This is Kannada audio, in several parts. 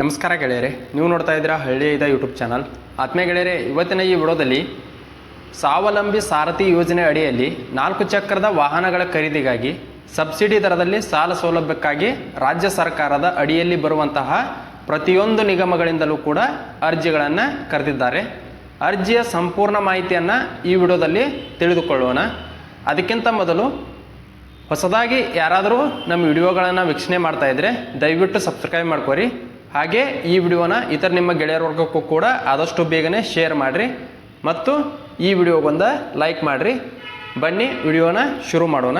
ನಮಸ್ಕಾರ ಗೆಳೆಯರೆ, ನೀವು ನೋಡ್ತಾ ಇದ್ದೀರಾ ಹಳ್ಳಿ ಇದ ಯೂಟ್ಯೂಬ್ ಚಾನಲ್ ಆತ್ಮೀಯ ಗೆಳೆಯರೆ, ಇವತ್ತಿನ ಈ ವಿಡಿಯೋದಲ್ಲಿ ಸ್ವಾವಲಂಬಿ ಸಾರಥಿ ಯೋಜನೆ ಅಡಿಯಲ್ಲಿ ನಾಲ್ಕು ಚಕ್ರದ ವಾಹನಗಳ ಖರೀದಿಗಾಗಿ ಸಬ್ಸಿಡಿ ದರದಲ್ಲಿ ಸಾಲ ಸೌಲಭ್ಯಕ್ಕಾಗಿ ರಾಜ್ಯ ಸರ್ಕಾರದ ಅಡಿಯಲ್ಲಿ ಬರುವಂತಹ ಪ್ರತಿಯೊಂದು ನಿಗಮಗಳಿಂದಲೂ ಕೂಡ ಅರ್ಜಿಗಳನ್ನು ಕರೆದಿದ್ದಾರೆ. ಅರ್ಜಿಯ ಸಂಪೂರ್ಣ ಮಾಹಿತಿಯನ್ನು ಈ ವಿಡಿಯೋದಲ್ಲಿ ತಿಳಿದುಕೊಳ್ಳೋಣ. ಅದಕ್ಕಿಂತ ಮೊದಲು ಹೊಸದಾಗಿ ಯಾರಾದರೂ ನಮ್ಮ ವಿಡಿಯೋಗಳನ್ನು ವೀಕ್ಷಣೆ ಮಾಡ್ತಾ ಇದ್ರೆ ದಯವಿಟ್ಟು ಸಬ್ಸ್ಕ್ರೈಬ್ ಮಾಡ್ಕೊರಿ. ಹಾಗೆ ಈ ವಿಡಿಯೋನ ಇತರ ನಿಮ್ಮ ಗೆಳೆಯರ ವರ್ಗಕ್ಕೂ ಕೂಡ ಆದಷ್ಟು ಬೇಗನೆ ಶೇರ್ ಮಾಡಿರಿ ಮತ್ತು ಈ ವಿಡಿಯೋಗೊಂದು ಲೈಕ್ ಮಾಡಿರಿ. ಬನ್ನಿ ವಿಡಿಯೋನ ಶುರು ಮಾಡೋಣ.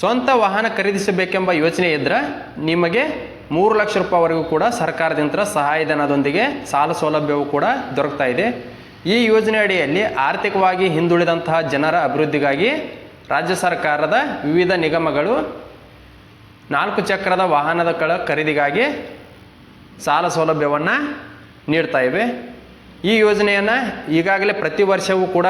ಸ್ವಂತ ವಾಹನ ಖರೀದಿಸಬೇಕೆಂಬ ಯೋಚನೆ ಇದ್ದರೆ ನಿಮಗೆ ಮೂರು ಲಕ್ಷ ರೂಪಾಯಿವರೆಗೂ ಕೂಡ ಸರ್ಕಾರದಿಂದ ಸಹಾಯಧನದೊಂದಿಗೆ ಸಾಲ ಸೌಲಭ್ಯವು ಕೂಡ ದೊರಕ್ತಾ ಇದೆ. ಈ ಯೋಜನೆ ಅಡಿಯಲ್ಲಿ ಆರ್ಥಿಕವಾಗಿ ಹಿಂದುಳಿದಂತಹ ಜನರ ಅಭಿವೃದ್ಧಿಗಾಗಿ ರಾಜ್ಯ ಸರ್ಕಾರದ ವಿವಿಧ ನಿಗಮಗಳು ನಾಲ್ಕು ಚಕ್ರದ ವಾಹನದ ಕಳ ಖರೀದಿಗಾಗಿ ಸಾಲ ಸೌಲಭ್ಯವನ್ನು ನೀಡ್ತಾ ಇವೆ. ಈ ಯೋಜನೆಯನ್ನು ಈಗಾಗಲೇ ಪ್ರತಿ ವರ್ಷವೂ ಕೂಡ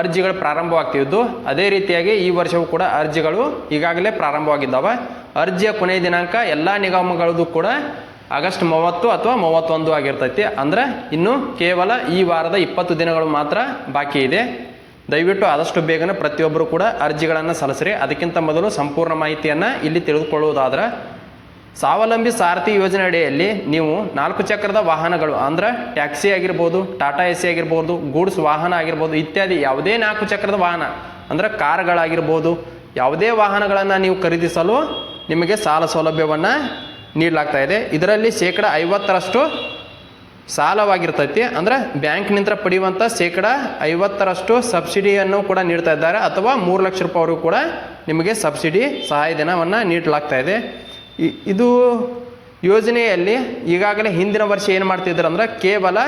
ಅರ್ಜಿಗಳು ಪ್ರಾರಂಭವಾಗ್ತಿದ್ದು. ಅದೇ ರೀತಿಯಾಗಿ ಈ ವರ್ಷವೂ ಕೂಡ ಅರ್ಜಿಗಳು ಈಗಾಗಲೇ ಪ್ರಾರಂಭವಾಗಿದ್ದಾವೆ. ಅರ್ಜಿಯ ಕೊನೆಯ ದಿನಾಂಕ ಎಲ್ಲ ನಿಗಮಗಳದ್ದು ಕೂಡ ಆಗಸ್ಟ್ ಮೂವತ್ತು ಅಥವಾ ಮೂವತ್ತೊಂದು ಆಗಿರ್ತೈತಿ. ಅಂದ್ರೆ ಇನ್ನು ಕೇವಲ ಈ ವಾರದ ಇಪ್ಪತ್ತು ದಿನಗಳು ಮಾತ್ರ ಬಾಕಿ ಇದೆ. ದಯವಿಟ್ಟು ಆದಷ್ಟು ಬೇಗನೆ ಪ್ರತಿಯೊಬ್ಬರು ಕೂಡ ಅರ್ಜಿಗಳನ್ನು ಸಲ್ಲಿಸ್ರಿ. ಅದಕ್ಕಿಂತ ಮೊದಲು ಸಂಪೂರ್ಣ ಮಾಹಿತಿಯನ್ನು ಇಲ್ಲಿ ತಿಳಿದುಕೊಳ್ಳುವುದಾದ್ರೆ, ಸ್ವಾವಲಂಬಿ ಸಾರಥಿ ಯೋಜನೆ ಅಡಿಯಲ್ಲಿ ನೀವು ನಾಲ್ಕು ಚಕ್ರದ ವಾಹನಗಳು, ಅಂದ್ರೆ ಟ್ಯಾಕ್ಸಿ ಆಗಿರ್ಬೋದು, ಟಾಟಾ ಎ ಸಿ ಆಗಿರ್ಬೋದು, ಗೂಡ್ಸ್ ವಾಹನ ಆಗಿರ್ಬೋದು, ಇತ್ಯಾದಿ ಯಾವುದೇ ನಾಲ್ಕು ಚಕ್ರದ ವಾಹನ, ಅಂದ್ರೆ ಕಾರ್ಗಳಾಗಿರ್ಬೋದು, ಯಾವುದೇ ವಾಹನಗಳನ್ನು ನೀವು ಖರೀದಿಸಲು ನಿಮಗೆ ಸಾಲ ಸೌಲಭ್ಯವನ್ನು ನೀಡಲಾಗ್ತಾ ಇದೆ. ಇದರಲ್ಲಿ ಶೇಕಡ ಐವತ್ತರಷ್ಟು ಸಾಲವಾಗಿರ್ತೈತಿ. ಅಂದ್ರೆ ಬ್ಯಾಂಕ್ನಿಂದ ಪಡೆಯುವಂಥ ಶೇಕಡ ಐವತ್ತರಷ್ಟು ಸಬ್ಸಿಡಿಯನ್ನು ಕೂಡ ನೀಡ್ತಾ ಇದ್ದಾರೆ. ಅಥವಾ ಮೂರು ಲಕ್ಷ ರೂಪಾಯಿವರೆಗೂ ಕೂಡ ನಿಮಗೆ ಸಬ್ಸಿಡಿ ಸಹಾಯಧನವನ್ನು ನೀಡಲಾಗ್ತಾ ಇದೆ. ಇದು ಯೋಜನೆಯಲ್ಲಿ ಈಗಾಗಲೇ ಹಿಂದಿನ ವರ್ಷ ಏನು ಮಾಡ್ತಿದ್ರು ಅಂದ್ರೆ ಕೇವಲ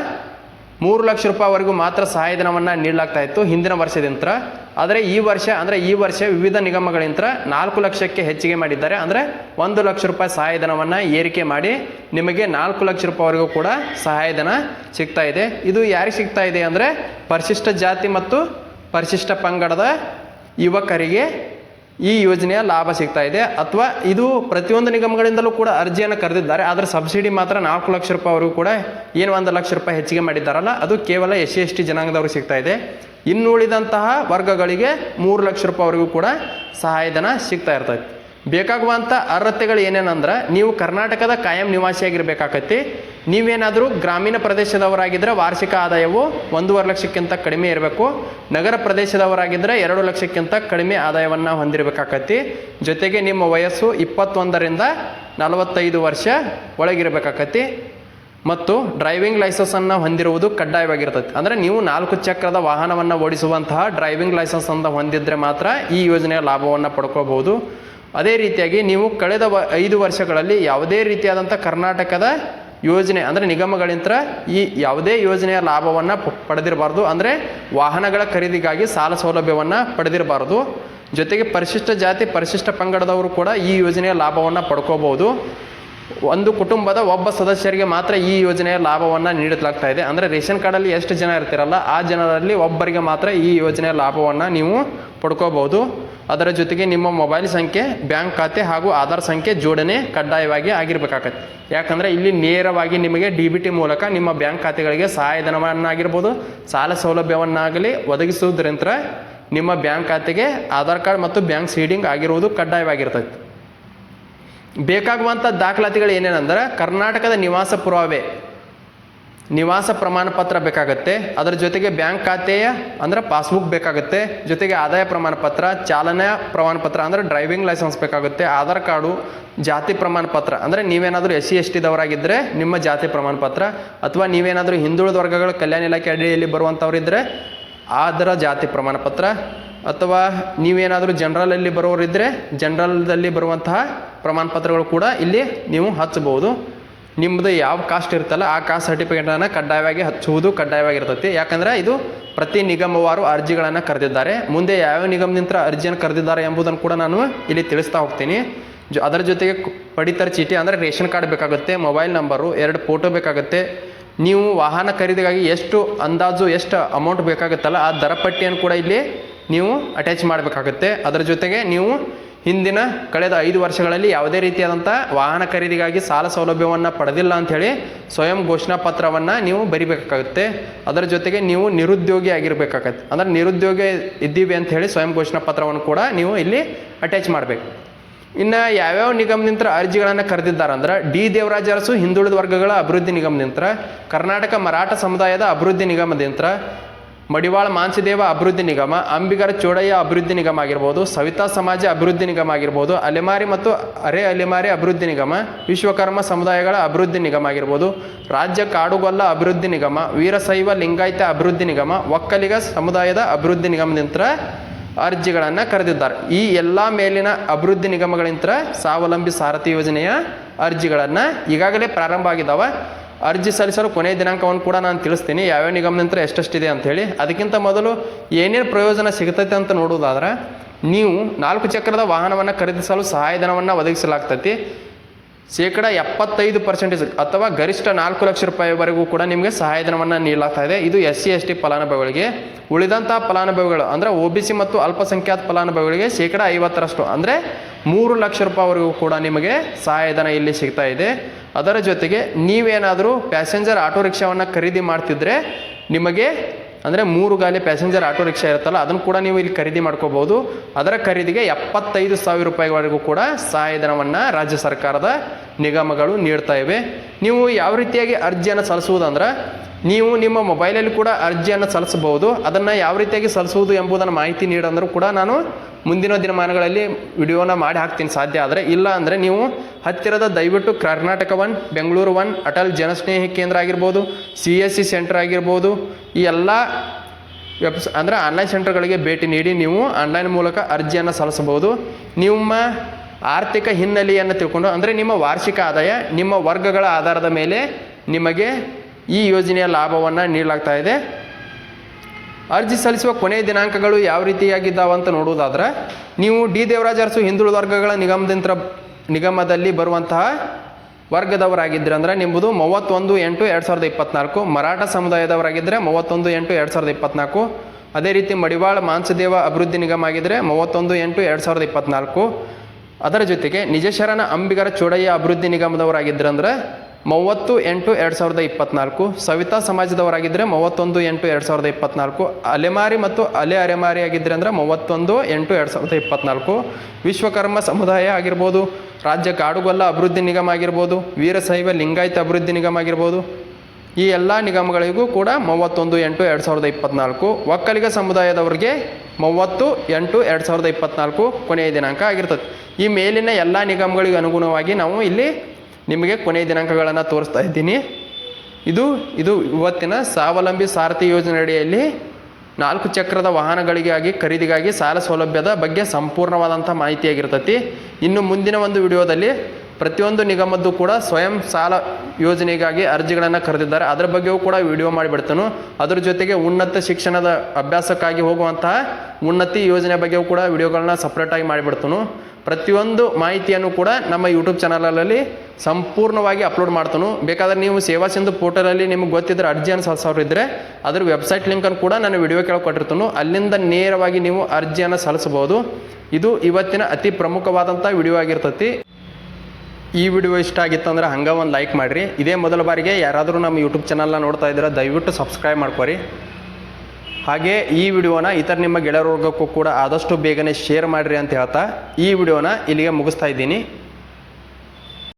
ಮೂರು ಲಕ್ಷ ರೂಪಾಯಿವರೆಗೂ ಮಾತ್ರ ಸಹಾಯಧನವನ್ನು ನೀಡಲಾಗ್ತಾ ಇತ್ತು ಹಿಂದಿನ ವರ್ಷದಿಂದ ಆದರೆ ಈ ವರ್ಷ, ಅಂದರೆ ಈ ವರ್ಷ ವಿವಿಧ ನಿಗಮಗಳಿಂದ ನಾಲ್ಕು ಲಕ್ಷಕ್ಕೆ ಹೆಚ್ಚಿಗೆ ಮಾಡಿದ್ದಾರೆ. ಅಂದರೆ ಒಂದು ಲಕ್ಷ ರೂಪಾಯಿ ಸಹಾಯಧನವನ್ನು ಏರಿಕೆ ಮಾಡಿ ನಿಮಗೆ ನಾಲ್ಕು ಲಕ್ಷ ರೂಪಾಯಿವರೆಗೂ ಕೂಡ ಸಹಾಯಧನ ಸಿಗ್ತಾ ಇದೆ. ಇದು ಯಾರಿಗೆ ಸಿಗ್ತಾ ಇದೆ ಅಂದರೆ ಪರಿಶಿಷ್ಟ ಜಾತಿ ಮತ್ತು ಪರಿಶಿಷ್ಟ ಪಂಗಡದ ಯುವಕರಿಗೆ ಈ ಯೋಜನೆಯ ಲಾಭ ಸಿಗ್ತಾ ಇದೆ. ಅಥವಾ ಇದು ಪ್ರತಿಯೊಂದು ನಿಗಮಗಳಿಂದಲೂ ಕೂಡ ಅರ್ಜಿಯನ್ನು ಕರೆದಿದ್ದಾರೆ. ಆದರೆ ಸಬ್ಸಿಡಿ ಮಾತ್ರ ನಾಲ್ಕು ಲಕ್ಷ ರೂಪಾಯಿವರೆಗೂ ಕೂಡ ಏನು ಒಂದು ಲಕ್ಷ ರೂಪಾಯಿ ಹೆಚ್ಚಿಗೆ ಮಾಡಿದ್ದಾರಲ್ಲ, ಅದು ಕೇವಲ ಎಸ್ ಸಿ ಎಸ್ ಟಿ ಜನಾಂಗದವ್ರಿಗೆ ಸಿಗ್ತಾ ಇದೆ. ಇನ್ನುಳಿದಂತಹ ವರ್ಗಗಳಿಗೆ ಮೂರು ಲಕ್ಷ ರೂಪಾಯಿವರೆಗೂ ಕೂಡ ಸಹಾಯಧನ ಸಿಗ್ತಾ ಇರ್ತೈತೆ. ಬೇಕಾಗುವಂಥ ಅರ್ಹತೆಗಳು ಏನೇನಂದ್ರೆ ನೀವು ಕರ್ನಾಟಕದ ಕಾಯಂ ನಿವಾಸಿಯಾಗಿರ್ಬೇಕಾಕತಿ ನೀವೇನಾದರೂ ಗ್ರಾಮೀಣ ಪ್ರದೇಶದವರಾಗಿದ್ದರೆ ವಾರ್ಷಿಕ ಆದಾಯವು ಒಂದೂವರೆ ಲಕ್ಷಕ್ಕಿಂತ ಕಡಿಮೆ ಇರಬೇಕು, ನಗರ ಪ್ರದೇಶದವರಾಗಿದ್ದರೆ ಎರಡು ಲಕ್ಷಕ್ಕಿಂತ ಕಡಿಮೆ ಆದಾಯವನ್ನು ಹೊಂದಿರಬೇಕಾಕತಿ ಜೊತೆಗೆ ನಿಮ್ಮ ವಯಸ್ಸು ಇಪ್ಪತ್ತೊಂದರಿಂದ ನಲವತ್ತೈದು ವರ್ಷ ಒಳಗಿರಬೇಕಾಕತಿ ಮತ್ತು ಡ್ರೈವಿಂಗ್ ಲೈಸೆನ್ಸನ್ನು ಹೊಂದಿರುವುದು ಕಡ್ಡಾಯವಾಗಿರ್ತೈತಿ. ಅಂದರೆ ನೀವು ನಾಲ್ಕು ಚಕ್ರದ ವಾಹನವನ್ನು ಓಡಿಸುವಂತಹ ಡ್ರೈವಿಂಗ್ ಲೈಸೆನ್ಸನ್ನು ಹೊಂದಿದ್ರೆ ಮಾತ್ರ ಈ ಯೋಜನೆಯ ಲಾಭವನ್ನು ಪಡ್ಕೋಬಹುದು. ಅದೇ ರೀತಿಯಾಗಿ ನೀವು ಕಳೆದ ವ ಐದು ವರ್ಷಗಳಲ್ಲಿ ಯಾವುದೇ ರೀತಿಯಾದಂಥ ಕರ್ನಾಟಕದ ಯೋಜನೆ, ಅಂದರೆ ನಿಗಮಗಳಿಂದ ಈ ಯಾವುದೇ ಯೋಜನೆಯ ಲಾಭವನ್ನು ಪಡೆದಿರಬಾರ್ದು, ಅಂದರೆ ವಾಹನಗಳ ಖರೀದಿಗಾಗಿ ಸಾಲ ಸೌಲಭ್ಯವನ್ನು ಪಡೆದಿರಬಾರ್ದು. ಜೊತೆಗೆ ಪರಿಶಿಷ್ಟ ಜಾತಿ, ಪರಿಶಿಷ್ಟ ಪಂಗಡದವರು ಕೂಡ ಈ ಯೋಜನೆಯ ಲಾಭವನ್ನು ಪಡ್ಕೋಬೋದು ಒಂದು ಕುಟುಂಬದ ಒಬ್ಬ ಸದಸ್ಯರಿಗೆ ಮಾತ್ರ ಈ ಯೋಜನೆಯ ಲಾಭವನ್ನು ನೀಡಲಾಗ್ತಾ ಇದೆ. ಅಂದರೆ ರೇಷನ್ ಕಾರ್ಡಲ್ಲಿ ಎಷ್ಟು ಜನ ಇರ್ತಿರಲ್ಲ, ಆ ಜನರಲ್ಲಿ ಒಬ್ಬರಿಗೆ ಮಾತ್ರ ಈ ಯೋಜನೆಯ ಲಾಭವನ್ನು ನೀವು ಪಡ್ಕೋಬಹುದು. ಅದರ ಜೊತೆಗೆ ನಿಮ್ಮ ಮೊಬೈಲ್ ಸಂಖ್ಯೆ, ಬ್ಯಾಂಕ್ ಖಾತೆ ಹಾಗೂ ಆಧಾರ್ ಸಂಖ್ಯೆ ಜೋಡಣೆ ಕಡ್ಡಾಯವಾಗಿ ಆಗಿರ್ಬೇಕಾಗತ್ತೆ. ಯಾಕಂದರೆ ಇಲ್ಲಿ ನೇರವಾಗಿ ನಿಮಗೆ ಡಿ ಬಿ ಟಿ ಮೂಲಕ ನಿಮ್ಮ ಬ್ಯಾಂಕ್ ಖಾತೆಗಳಿಗೆ ಸಹಾಯಧನವನ್ನಾಗಿರ್ಬೋದು, ಸಾಲ ಸೌಲಭ್ಯವನ್ನಾಗಲಿ ಒದಗಿಸುವುದರಿಂದ ನಿಮ್ಮ ಬ್ಯಾಂಕ್ ಖಾತೆಗೆ ಆಧಾರ್ ಕಾರ್ಡ್ ಮತ್ತು ಬ್ಯಾಂಕ್ ಸೀಡಿಂಗ್ ಆಗಿರುವುದು ಕಡ್ಡಾಯವಾಗಿರ್ತೈತೆ ಬೇಕಾಗುವಂಥ ದಾಖಲಾತಿಗಳು ಏನೇನೆಂದರೆ, ಕರ್ನಾಟಕದ ನಿವಾಸ ಪುರಾವೆ. ನಿವಾಸ ಪ್ರಮಾಣ ಪತ್ರ ಬೇಕಾಗುತ್ತೆ. ಅದರ ಜೊತೆಗೆ ಬ್ಯಾಂಕ್ ಖಾತೆಯ ಅಂದ್ರೆ ಪಾಸ್ಬುಕ್ ಬೇಕಾಗುತ್ತೆ. ಜೊತೆಗೆ ಆದಾಯ ಪ್ರಮಾಣ ಪತ್ರ ಪ್ರಮಾಣಪತ್ರ ಪ್ರಮಾಣ ಪತ್ರ ಅಂದರೆ ಡ್ರೈವಿಂಗ್ ಲೈಸೆನ್ಸ್ ಬೇಕಾಗುತ್ತೆ. ಆಧಾರ್ ಕಾರ್ಡು, ಜಾತಿ ಪ್ರಮಾಣ ಪತ್ರ ಅಂದರೆ ನೀವೇನಾದರೂ ಎಸ್ ಸಿ ಎಸ್ ಟಿದವರಾಗಿದ್ದರೆ ನಿಮ್ಮ ಜಾತಿ ಪ್ರಮಾಣ ಪತ್ರ ಅಥವಾ ನೀವೇನಾದರೂ ಹಿಂದುಳಿದ ವರ್ಗಗಳ ಕಲ್ಯಾಣ ಇಲಾಖೆ ಅಡಿಯಲ್ಲಿ ಬರುವಂಥವ್ರಿದ್ದರೆ ಅದರ ಜಾತಿ ಪ್ರಮಾಣ ಪತ್ರ ಅಥವಾ ನೀವೇನಾದರೂ ಜನರಲಲ್ಲಿ ಬರೋರಿದ್ದರೆ ಜನರಲ್ದಲ್ಲಿ ಬರುವಂತಹ ಪ್ರಮಾಣ ಪತ್ರಗಳು ಕೂಡ ಇಲ್ಲಿ ನೀವು ಹಚ್ಚಬಹುದು. ನಿಮ್ಮದು ಯಾವ ಕಾಸ್ಟ್ ಇರುತ್ತಲ್ಲ ಆ ಕಾಸ್ಟ್ ಸರ್ಟಿಫಿಕೇಟನ್ನು ಕಡ್ಡಾಯವಾಗಿ ಹಚ್ಚುವುದು ಕಡ್ಡಾಯವಾಗಿರ್ತೈತಿ. ಯಾಕಂದರೆ ಇದು ಪ್ರತಿ ನಿಗಮವಾರು ಅರ್ಜಿಗಳನ್ನು ಕರೆದಿದ್ದಾರೆ. ಮುಂದೆ ಯಾವ ನಿಗಮದಿಂದ ಅರ್ಜಿಯನ್ನು ಕರೆದಿದ್ದಾರೆ ಎಂಬುದನ್ನು ಕೂಡ ನಾನು ಇಲ್ಲಿ ತಿಳಿಸ್ತಾ ಹೋಗ್ತೀನಿ. ಜೊ, ಅದರ ಜೊತೆಗೆ ಪಡಿತರ ಚೀಟಿ ಅಂದರೆ ರೇಷನ್ ಕಾರ್ಡ್ ಬೇಕಾಗುತ್ತೆ, ಮೊಬೈಲ್ ನಂಬರು, ಎರಡು ಫೋಟೋ ಬೇಕಾಗುತ್ತೆ. ನೀವು ವಾಹನ ಖರೀದಿಗಾಗಿ ಎಷ್ಟು ಅಂದಾಜು, ಎಷ್ಟು ಅಮೌಂಟ್ ಬೇಕಾಗುತ್ತಲ್ಲ ಆ ದರ ಪಟ್ಟಿಯನ್ನು ಕೂಡ ಇಲ್ಲಿ ನೀವು ಅಟ್ಯಾಚ್ ಮಾಡಬೇಕಾಗುತ್ತೆ. ಅದರ ಜೊತೆಗೆ ನೀವು ಹಿಂದಿನ ಕಳೆದ ಐದು ವರ್ಷಗಳಲ್ಲಿ ಯಾವುದೇ ರೀತಿಯಾದಂಥ ವಾಹನ ಖರೀದಿಗಾಗಿ ಸಾಲ ಸೌಲಭ್ಯವನ್ನು ಪಡೆದಿಲ್ಲ ಅಂಥೇಳಿ ಸ್ವಯಂ ಘೋಷಣಾ ಪತ್ರವನ್ನು ನೀವು ಬರಿಬೇಕಾಗುತ್ತೆ. ಅದರ ಜೊತೆಗೆ ನೀವು ನಿರುದ್ಯೋಗಿ ಆಗಿರಬೇಕಾಗತ್ತೆ. ಅಂದರೆ ನಿರುದ್ಯೋಗಿ ಇದ್ದೀವಿ ಅಂತ ಹೇಳಿ ಸ್ವಯಂ ಘೋಷಣಾ ಪತ್ರವನ್ನು ಕೂಡ ನೀವು ಇಲ್ಲಿ ಅಟ್ಯಾಚ್ ಮಾಡಬೇಕು. ಇನ್ನು ಯಾವ್ಯಾವ ನಿಗಮದಿಂದ ಅರ್ಜಿಗಳನ್ನು ಕರೆದಿದ್ದಾರೆ ಅಂದ್ರೆ ಡಿ ದೇವರಾಜ ಅರಸು ಹಿಂದುಳಿದ ವರ್ಗಗಳ ಅಭಿವೃದ್ಧಿ ನಿಗಮದಿಂದ, ಕರ್ನಾಟಕ ಮರಾಠ ಸಮುದಾಯದ ಅಭಿವೃದ್ಧಿ ನಿಗಮದಿಂದ ಮಡಿವಾಳ ಮಾನ್ಸಿದೇವ ಅಭಿವೃದ್ಧಿ ನಿಗಮ, ಅಂಬಿಗರ ಚೋಡಯ್ಯ ಅಭಿವೃದ್ಧಿ ನಿಗಮ ಆಗಿರ್ಬೋದು, ಸವಿತಾ ಸಮಾಜ ಅಭಿವೃದ್ಧಿ ನಿಗಮ ಆಗಿರ್ಬೋದು, ಅಲೆಮಾರಿ ಮತ್ತು ಅರೆ ಅಲೆಮಾರಿ ಅಭಿವೃದ್ಧಿ ನಿಗಮ, ವಿಶ್ವಕರ್ಮ ಸಮುದಾಯಗಳ ಅಭಿವೃದ್ಧಿ ನಿಗಮ ಆಗಿರ್ಬೋದು, ರಾಜ್ಯ ಕಾಡುಗೊಲ್ಲ ಅಭಿವೃದ್ಧಿ ನಿಗಮ, ವೀರಶೈವ ಲಿಂಗಾಯತ ಅಭಿವೃದ್ಧಿ ನಿಗಮ, ಒಕ್ಕಲಿಗ ಸಮುದಾಯದ ಅಭಿವೃದ್ಧಿ ನಿಗಮದಿಂದ ಅರ್ಜಿಗಳನ್ನು ಕರೆದಿದ್ದಾರೆ. ಈ ಎಲ್ಲ ಮೇಲಿನ ಅಭಿವೃದ್ಧಿ ನಿಗಮಗಳಿಂದ ಸ್ವಾವಲಂಬಿ ಸಾರಥಿ ಯೋಜನೆಯ ಅರ್ಜಿಗಳನ್ನು ಈಗಾಗಲೇ ಪ್ರಾರಂಭ ಆಗಿದ್ದಾವೆ. ಅರ್ಜಿ ಸಲ್ಲಿಸಲು ಕೊನೆಯ ದಿನಾಂಕವನ್ನು ಕೂಡ ನಾನು ತಿಳಿಸ್ತೀನಿ. ಯಾವ್ಯಾವ ನಿಗಮದಿಂದ ಎಷ್ಟೆಷ್ಟಿದೆ ಅಂಥೇಳಿ ಅದಕ್ಕಿಂತ ಮೊದಲು ಏನೇನು ಪ್ರಯೋಜನ ಸಿಗ್ತೈತೆ ಅಂತ ನೋಡೋದಾದ್ರೆ ನೀವು ನಾಲ್ಕು ಚಕ್ರದ ವಾಹನವನ್ನು ಖರೀದಿಸಲು ಸಹಾಯಧನವನ್ನು ಒದಗಿಸಲಾಗ್ತೈತಿ. ಶೇಕಡ ಎಪ್ಪತ್ತೈದು ಪರ್ಸೆಂಟೇಜ್ ಅಥವಾ ಗರಿಷ್ಠ ನಾಲ್ಕು ಲಕ್ಷ ರೂಪಾಯಿವರೆಗೂ ಕೂಡ ನಿಮಗೆ ಸಹಾಯಧನವನ್ನು ನೀಡಲಾಗ್ತಾ ಇದೆ. ಇದು ಎಸ್ ಸಿ ಎಸ್ ಟಿ ಫಲಾನುಭವಿಗಳಿಗೆ. ಉಳಿದಂಥ ಫಲಾನುಭವಿಗಳು ಅಂದರೆ ಒ ಬಿ ಸಿ ಮತ್ತು ಅಲ್ಪಸಂಖ್ಯಾತ ಫಲಾನುಭವಿಗಳಿಗೆ ಶೇಕಡ ಐವತ್ತರಷ್ಟು. ಅಂದರೆ ಮೂರು ಲಕ್ಷ ರೂಪಾಯಿವರೆಗೂ ಕೂಡ ನಿಮಗೆ ಸಹಾಯಧನ ಇಲ್ಲಿ ಸಿಗ್ತಾ ಇದೆ. ಅದರ ಜೊತೆಗೆ ನೀವೇನಾದರೂ ಪ್ಯಾಸೆಂಜರ್ ಆಟೋ ರಿಕ್ಷಾವನ್ನು ಖರೀದಿ ಮಾಡ್ತಿದ್ರೆ ನಿಮಗೆ ಅಂದರೆ ಮೂರು ಗಾಲಿ ಪ್ಯಾಸೆಂಜರ್ ಆಟೋ ರಿಕ್ಷಾ ಇರುತ್ತಲ್ಲ, ಅದನ್ನು ಕೂಡ ನೀವು ಇಲ್ಲಿ ಖರೀದಿ ಮಾಡ್ಕೋಬೋದು ಅದರ ಖರೀದಿಗೆ ಎಪ್ಪತ್ತೈದು ಸಾವಿರ ರೂಪಾಯಿವರೆಗೂ ಕೂಡ ಸಹಾಯಧನವನ್ನು ರಾಜ್ಯ ಸರ್ಕಾರದ ನಿಗಮಗಳು ನೀಡ್ತಾ ಇವೆ. ನೀವು ಯಾವ ರೀತಿಯಾಗಿ ಅರ್ಜಿಯನ್ನು ಸಲ್ಲಿಸುವುದಂದ್ರೆ, ನೀವು ನಿಮ್ಮ ಮೊಬೈಲಲ್ಲಿ ಕೂಡ ಅರ್ಜಿಯನ್ನು ಸಲ್ಲಿಸಬಹುದು. ಅದನ್ನು ಯಾವ ರೀತಿಯಾಗಿ ಸಲ್ಲಿಸುವುದು ಎಂಬುದನ್ನು ಮಾಹಿತಿ ನೀಡಂದರೂ ಕೂಡ ನಾನು ಮುಂದಿನ ದಿನಮಾನಗಳಲ್ಲಿ ವಿಡಿಯೋನ ಮಾಡಿ ಹಾಕ್ತೀನಿ ಸಾಧ್ಯ ಆದರೆ. ಇಲ್ಲ ಅಂದರೆ ನೀವು ಹತ್ತಿರದ ದಯವಿಟ್ಟು ಕರ್ನಾಟಕ ಒನ್, ಬೆಂಗಳೂರು ಒನ್, ಅಟಲ್ ಜನಸ್ನೇಹಿ ಕೇಂದ್ರ ಆಗಿರ್ಬೋದು, ಸಿ ಎಸ್ ಸಿ ಸೆಂಟರ್ ಆಗಿರ್ಬೋದು, ಈ ಎಲ್ಲ ವೆಬ್ಸ್ ಅಂದರೆ ಆನ್ಲೈನ್ ಸೆಂಟರ್ಗಳಿಗೆ ಭೇಟಿ ನೀಡಿ ನೀವು ಆನ್ಲೈನ್ ಮೂಲಕ ಅರ್ಜಿಯನ್ನು ಸಲ್ಲಿಸಬಹುದು. ನಿಮ್ಮ ಆರ್ಥಿಕ ಹಿನ್ನೆಲೆಯನ್ನು ತಿಳ್ಕೊಂಡು ಅಂದರೆ ನಿಮ್ಮ ವಾರ್ಷಿಕ ಆದಾಯ, ನಿಮ್ಮ ವರ್ಗಗಳ ಆಧಾರದ ಮೇಲೆ ನಿಮಗೆ ಈ ಯೋಜನೆಯ ಲಾಭವನ್ನು ನೀಡಲಾಗ್ತಾ ಇದೆ. ಅರ್ಜಿ ಸಲ್ಲಿಸುವ ಕೊನೆಯ ದಿನಾಂಕಗಳು ಯಾವ ರೀತಿಯಾಗಿದ್ದಾವೆ ಅಂತ ನೋಡುವುದಾದ್ರೆ, ನೀವು ಡಿ ದೇವರಾಜ ಅರಸು ಹಿಂದುಳಿದ ವರ್ಗಗಳ ನಿಗಮದಿಂದ ನಿಗಮದಲ್ಲಿ ಬರುವಂತಹ ವರ್ಗದವರಾಗಿದ್ದರೆ ಅಂದರೆ ನಿಮ್ಮದು ಮೂವತ್ತೊಂದು ಎಂಟು ಎರಡು ಸಾವಿರದ ಇಪ್ಪತ್ನಾಲ್ಕು, ಮರಾಠ ಸಮುದಾಯದವರಾಗಿದ್ದರೆ ಮೂವತ್ತೊಂದು ಎಂಟು ಎರಡು ಸಾವಿರದ ಇಪ್ಪತ್ನಾಲ್ಕು, ಅದೇ ರೀತಿ ಮಡಿವಾಳ ಮಾಂಸದೇವ ಅಭಿವೃದ್ಧಿ ನಿಗಮ ಆಗಿದ್ದರೆ ಮೂವತ್ತೊಂದು ಎಂಟು ಎರಡು ಸಾವಿರದ ಇಪ್ಪತ್ನಾಲ್ಕು. ಅದರ ಜೊತೆಗೆ ನಿಜಶರಣ ಅಂಬಿಗರ ಚೋಡಯ್ಯ ಅಭಿವೃದ್ಧಿ ನಿಗಮದವರಾಗಿದ್ದರೆ ಅಂದರೆ ಮೂವತ್ತು ಎಂಟು ಎರಡು ಸಾವಿರದ ಇಪ್ಪತ್ನಾಲ್ಕು. ಸವಿತಾ ಸಮಾಜದವರಾಗಿದ್ದರೆ ಮೂವತ್ತೊಂದು ಎಂಟು ಎರಡು ಸಾವಿರದ ಇಪ್ಪತ್ನಾಲ್ಕು. ಅಲೆಮಾರಿ ಮತ್ತು ಅಲೆ ಅಲೆಮಾರಿ ಆಗಿದ್ದರೆ ಅಂದರೆ ಮೂವತ್ತೊಂದು ಎಂಟು ಎರಡು ಸಾವಿರದ ಇಪ್ಪತ್ನಾಲ್ಕು. ವಿಶ್ವಕರ್ಮ ಸಮುದಾಯ ಆಗಿರ್ಬೋದು, ರಾಜ್ಯ ಕಾಡುಗೊಲ್ಲ ಅಭಿವೃದ್ಧಿ ನಿಗಮ ಆಗಿರ್ಬೋದು, ವೀರಶೈವ ಲಿಂಗಾಯತ ಅಭಿವೃದ್ಧಿ ನಿಗಮ ಆಗಿರ್ಬೋದು. ಈ ಎಲ್ಲ ನಿಗಮಗಳಿಗೂ ಕೂಡ ಮೂವತ್ತೊಂದು ಎಂಟು ಎರಡು ಸಾವಿರದ ಇಪ್ಪತ್ನಾಲ್ಕು. ಒಕ್ಕಲಿಗ ಸಮುದಾಯದವರಿಗೆ ಮೂವತ್ತು ಎಂಟು ಎರಡು ಸಾವಿರದ ಇಪ್ಪತ್ನಾಲ್ಕು ಕೊನೆಯ ದಿನಾಂಕ ಆಗಿರ್ತದೆ. ಈ ಮೇಲಿನ ಎಲ್ಲ ನಿಗಮಗಳಿಗೆ ಅನುಗುಣವಾಗಿ ನಾವು ಇಲ್ಲಿ ನಿಮಗೆ ಕೊನೆಯ ದಿನಾಂಕಗಳನ್ನು ತೋರಿಸ್ತಾ ಇದ್ದೀನಿ. ಇದು ಇದು ಇವತ್ತಿನ ಸ್ವಾವಲಂಬಿ ಸಾರಥಿ ಯೋಜನೆ ಅಡಿಯಲ್ಲಿ ನಾಲ್ಕು ಚಕ್ರದ ವಾಹನಗಳಿಗಾಗಿ, ಖರೀದಿಗಾಗಿ ಸಾಲ ಸೌಲಭ್ಯದ ಬಗ್ಗೆ ಸಂಪೂರ್ಣವಾದಂಥ ಮಾಹಿತಿಯಾಗಿರ್ತತಿ. ಇನ್ನು ಮುಂದಿನ ಒಂದು ವಿಡಿಯೋದಲ್ಲಿ ಪ್ರತಿಯೊಂದು ನಿಗಮದ್ದು ಕೂಡ ಸ್ವಯಂ ಸಾಲ ಯೋಜನೆಗಾಗಿ ಅರ್ಜಿಗಳನ್ನು ಕರೆದಿದ್ದಾರೆ. ಅದರ ಬಗ್ಗೆಯೂ ಕೂಡ ವಿಡಿಯೋ ಮಾಡಿಬಿಡ್ತಾನು. ಅದರ ಜೊತೆಗೆ ಉನ್ನತ ಶಿಕ್ಷಣದ ಅಭ್ಯಾಸಕ್ಕಾಗಿ ಹೋಗುವಂತಹ ಉನ್ನತಿ ಯೋಜನೆ ಬಗ್ಗೆಯೂ ಕೂಡ ವಿಡಿಯೋಗಳನ್ನ ಸಪ್ರೇಟಾಗಿ ಮಾಡಿಬಿಡ್ತಾನು. ಪ್ರತಿಯೊಂದು ಮಾಹಿತಿಯನ್ನು ಕೂಡ ನಮ್ಮ ಯೂಟ್ಯೂಬ್ ಚಾನಲಲ್ಲಿ ಸಂಪೂರ್ಣವಾಗಿ ಅಪ್ಲೋಡ್ ಮಾಡ್ತಾನು. ಬೇಕಾದರೆ ನೀವು ಸೇವಾ ಸಿಂಧು ಪೋರ್ಟಲಲ್ಲಿ ನಿಮ್ಗೆ ಗೊತ್ತಿದ್ರೆ ಅರ್ಜಿಯನ್ನು ಸಲ್ಲಿಸೋರು ಇದ್ದರೆ ಅದ್ರ ವೆಬ್ಸೈಟ್ ಲಿಂಕನ್ನು ಕೂಡ ನಾನು ವಿಡಿಯೋ ಕೆಳಗೆ ಕೊಟ್ಟಿರ್ತಾನು. ಅಲ್ಲಿಂದ ನೇರವಾಗಿ ನೀವು ಅರ್ಜಿಯನ್ನು ಸಲ್ಲಿಸಬಹುದು. ಇದು ಇವತ್ತಿನ ಅತಿ ಪ್ರಮುಖವಾದಂಥ ವಿಡಿಯೋ ಆಗಿರ್ತತಿ. ಈ ವಿಡಿಯೋ ಇಷ್ಟ ಆಗಿತ್ತಂದ್ರೆ ಹಂಗೆ ಒಂದು ಲೈಕ್ ಮಾಡಿರಿ. ಇದೇ ಮೊದಲ ಬಾರಿಗೆ ಯಾರಾದರೂ ನಮ್ಮ ಯೂಟ್ಯೂಬ್ ಚಾನಲ್ನ ನೋಡ್ತಾ ಇದ್ದೀರಾ, ದಯವಿಟ್ಟು ಸಬ್ಸ್ಕ್ರೈಬ್ ಮಾಡ್ಕೊರಿ. ಹಾಗೆ ಈ ವಿಡಿಯೋನ ಇತರ ನಿಮ್ಮ ಗೆಳೆಯರವರ್ಗಕ್ಕೂ ಕೂಡ ಆದಷ್ಟು ಬೇಗನೆ ಶೇರ್ ಮಾಡಿರಿ ಅಂತ ಹೇಳ್ತಾ ಈ ವಿಡಿಯೋನ ಇಲ್ಲಿಗೆ ಮುಗಿಸ್ತಾ ಇದ್ದೀನಿ.